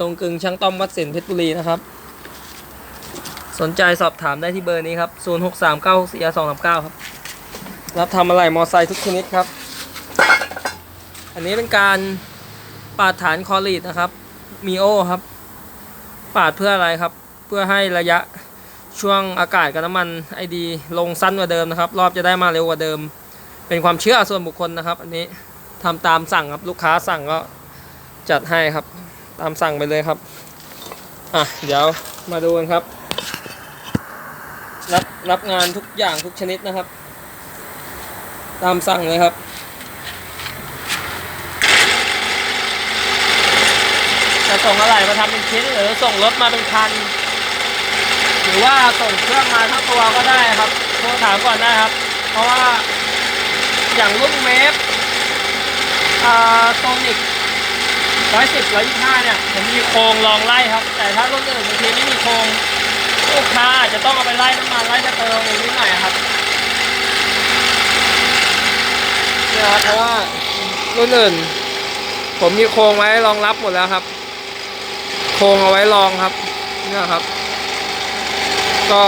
ตรงกึงช่างต้อมวัดสินเพชรบุรีนะครับ สนใจสอบถามได้ที่เบอร์นี้ครับ0 6 3 9 6 4 2 3 9ครับ รับทำอะไรมอไซค์ทุกชนิดครับ อันนี้เป็นการปาดฐานคอลีดนะครับมีโอครับ ปาดเพื่ออะไรครับ เพื่อให้ระยะช่วงอากาศกับน้ำมันไอดีลงสั้นกว่าเดิมนะครับ รอบจะได้มาเร็วกว่าเดิม เป็นความเชื่อส่วนบุคคลนะครับ อันนี้ทำตามสั่งครับลูกค้าสั่งก็จัดให้ครับ ตามสั่งไปเลยครับ อะ เดี๋ยวมาดูกันครับ รับรับงานทุกอย่างทุกชนิดนะครับ ตามสั่งเลยครับจะส่งอะไรมาทำเป็นชิ้นหรือส่งรถมาเป็นคัน หรือว่าส่งเครื่องมาทั้งตัวก็ได้ครับโทรถามก่อนได้ครับ เพราะว่าอย่างรุ่นเมฟอ่าโซนิก ร้อยสิบร้อยยี่ห้าเนี่ยผมมีโครงรองไล่ครับ แต่ถ้ารุ่นอื่นบางทีไม่มีโครงลูกค้าอาจจะต้องเอาไปไล่น้ำมันไล่สเตอร์อีกนิดหน่อยครับเนี่ยครับเพราะว่ารุ่นอื่น ผมมีโครงไว้รองรับหมดแล้วครับ โครงเอาไว้รองครับเนี่ยครับ ก็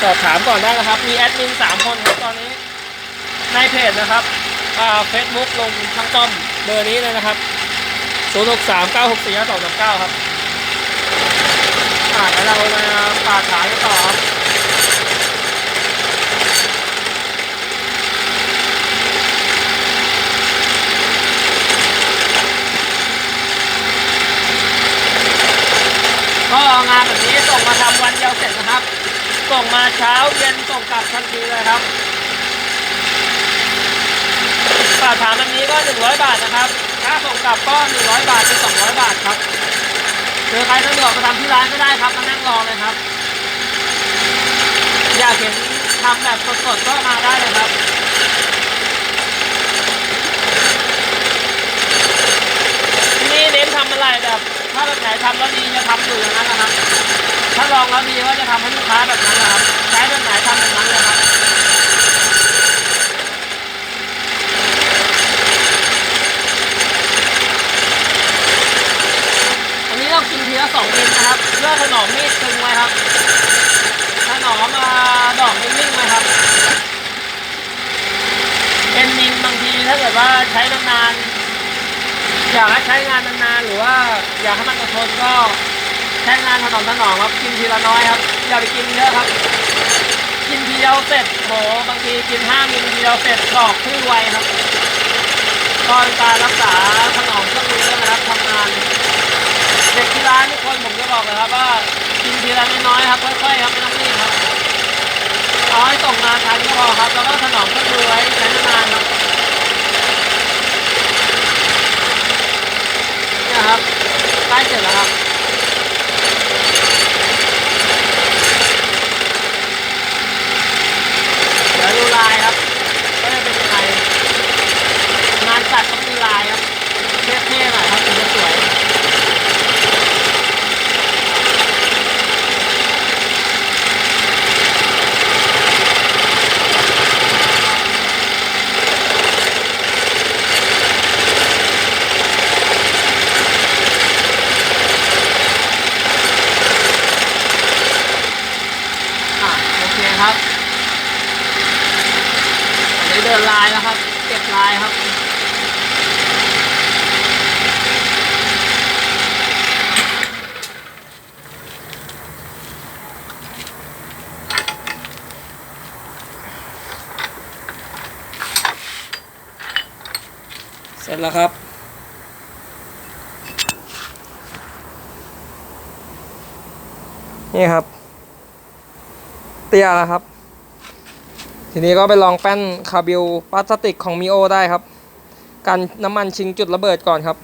สอบถามก่อนได้นะครับ มีแอดมินสามคนครับตอนนี้ในเพจนะครับเฟซบุ๊กลงทั้งต้อม บอร์นี้เลยนะครับ 0 6 3 9 6 4 5 2 3 9 ครับอ่าเดี๋ยวเรามาปาดฐานกันต่อครับก็งานแบบนี้ส่งมาทำวันเดียวเสร็จนะครับ ส่งมาเช้าเย็นส่งกลับทันทีเลยครับ ฝากถามแบบนี้ก็ 100 บาทนะครับ ถ้าส่งกลับก็ 100 บาทเป็น200 บาทครับหรือใครสะดวกมาทำที่ร้านก็ได้ครับ มานั่งรอเลยครับ อยากเห็นทำแบบสดๆก็มาได้เลยครับที่นี่เน้นทำอะไรแบบ ถ้าแบบไหนทำแล้วดีจะทำอยู่อย่างนั้นนะครับ ถ้าลองแล้วดีก็จะทำให้ลูกค้าแบบนั้นนะครับ ใช้แบบไหนทำแบบนั้นเลยครับ อันนี้เรากินทีละส องมิลนะครับเพื่อถนอมมีดตึงไว้ครับถนอมมาดอกนิ่งๆไว้ครับ เป็นมิลบางทีถ้าเกิดว่าใช้นานๆอยากให้ใช้งานนานๆหรือว่าอยากให้มันอดทนก็ใช้งานถนอมถนอมครับกินทีละน้อยครับอย่าไปกินเยอะครับ กินทีเดียวเสร็จโหบางทีกินห้ามิลทีเดียวเสร็จดอกพุ่งไวครับก็เป็นการรักษาถนอมเครื่องมือนะครับทำงาน เด็กที่ร้านทุกคนผมจะบอกเลยครับว่ากินทีละน้อยๆครับค่อยๆครับไม่ต้องรีบครับเอาให้ส่งงานทันก็พอครับแล้วก็ถนอมเครื่องมือไว้ใช้นานๆครับ เนี่ยครับใกล้เสร็จแล้วครับ เดี๋ยวดูลายครับว่าจะเป็นยังไงงานจัดต้องมีลายครับเท่ๆหน่อยครับถึงจะสวย อะ เครับอันนี้เดินลายแล้วครับ เก็บลายครับเสร็จแล้วครับ นี่ครับ เตี้ยแล้วครับ ทีนี้ก็ไปลองแป้นคาบิลพลาสติกของมิโอได้ครับ กันน้ำมันชิงจุดระเบิดก่อนครับ